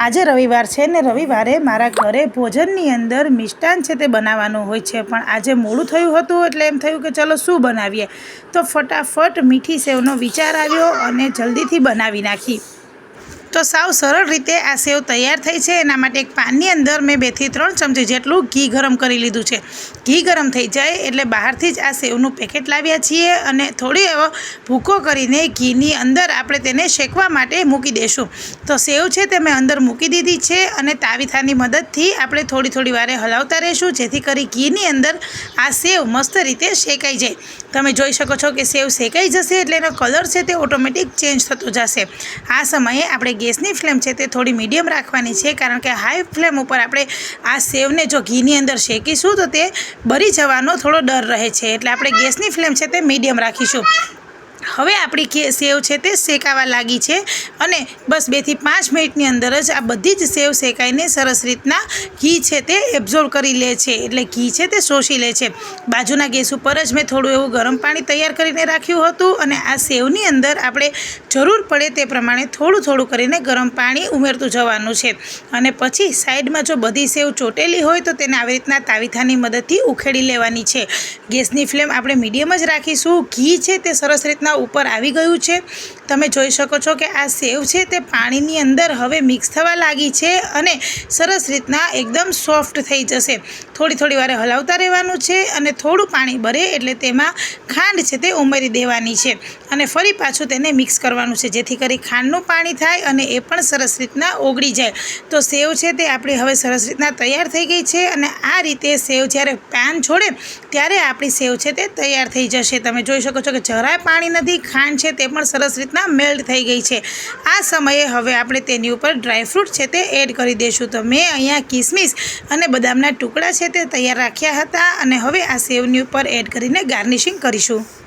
આજે રવિવાર છે ને રવિવારે મારા ઘરે ભોજનની અંદર મિષ્ટાન છે તે બનાવવાનું હોય છે. પણ આજે મોડું થયું હતું એટલે એમ થયું કે ચલો શું બનાવીએ. તો ફટાફટ મીઠી સેવનો વિચાર આવ્યો અને જલ્દીથી બનાવી નાખી. તો સાવ સરળ રીતે આ સેવ તૈયાર થઈ છે. એના માટે એક પાનની અંદર મેં બેથી ત્રણ ચમચી જેટલું ઘી ગરમ કરી લીધું છે. ઘી ગરમ થઈ જાય એટલે બહારથી જ આ સેવનું પેકેટ લાવ્યા છીએ અને થોડી એવો ભૂકો કરીને ઘીની અંદર આપણે તેને શેકવા માટે મૂકી દઈશું તો સેવ છે તે મેં અંદર મૂકી દીધી છે અને તાવીથાની મદદથી આપણે થોડી થોડી વારે હલાવતા રહીશું જેથી કરી ઘીની અંદર આ સેવ મસ્ત રીતે શેકાઈ જાય. તમે જોઈ શકો છો કે સેવ શેકાઈ જશે એટલે એનો કલર છે તે ઓટોમેટિક ચેન્જ થતો જશે. આ સમયે આપણે ગેસની ફ્લેમ છે તે થોડી મીડિયમ રાખવાની છે કારણ કે હાઈ ફ્લેમ ઉપર આપણે આ સેવને જો ઘીની અંદર શેકીશું તો તે બરી જવાનો થોડો ડર રહે છે. એટલે આપણે ગેસની ફ્લેમ છે તે મીડિયમ રાખીશું. હવે આપણી કે, સેવ છે તે શેકાવા લાગી છે અને બસ બેથી પાંચ મિનિટની અંદર જ આ બધી જ સેવ શેકાઈને સરસ રીતના ઘી છે તે એબ્ઝોર્વ કરી લે છે. એટલે ઘી છે તે શોષી લે છે. બાજુના ગેસ ઉપર જ મેં થોડું એવું ગરમ પાણી તૈયાર કરીને રાખ્યું હતું અને આ સેવની અંદર આપણે જરૂર પડે તે પ્રમાણે થોડું થોડું કરીને ગરમ પાણી ઉમેરતું જવાનું છે. અને પછી સાઈડમાં જો બધી સેવ ચોટેલી હોય તો તેને આવી રીતના તાવીથાની મદદથી ઉખેડી લેવાની છે. ગેસની ફ્લેમ આપણે મીડિયમ જ રાખીશું. ઘી છે તે સરસ રીતના ઉપર આવી ગયું છે. તમે જોઈ શકો છો કે આ સેવ છે તે પાણીની અંદર હવે મિક્સ થવા લાગી છે અને સરસ રીતના એકદમ સોફ્ટ થઈ જશે. થોડી થોડી વારે હલાવતા રહેવાનું છે અને થોડું પાણી ભરે એટલે તેમાં ખાંડ છે તે ઉમેરી દેવાની છે. અને ફરી પાછું તેને મિક્સ કરવાનું છે જેથી કરી ખાંડનું પાણી થાય અને એ પણ સરસ રીતના ઓગળી જાય. તો સેવ છે તે આપણી હવે સરસ રીતના તૈયાર થઈ ગઈ છે અને આ રીતે સેવ જ્યારે પાન છોડે ત્યારે આપણી સેવ છે તે તૈયાર થઈ જશે. તમે જોઈ શકો છો કે જરાય પાણી નથી ખાંડ છે તે પણ સરસ રીતના મેલ્ટ થઈ ગઈ છે. આ સમયે હવે આપણે તેની ઉપર ડ્રાયફ્રૂટ છે તે એડ કરી દઈશું. તો મેં અહીંયા કિસમિસ અને બદામના ટુકડા છે તે તૈયાર રાખ્યા હતા અને હવે આ સેવની ઉપર એડ કરીને ગાર્નિશિંગ કરીશું.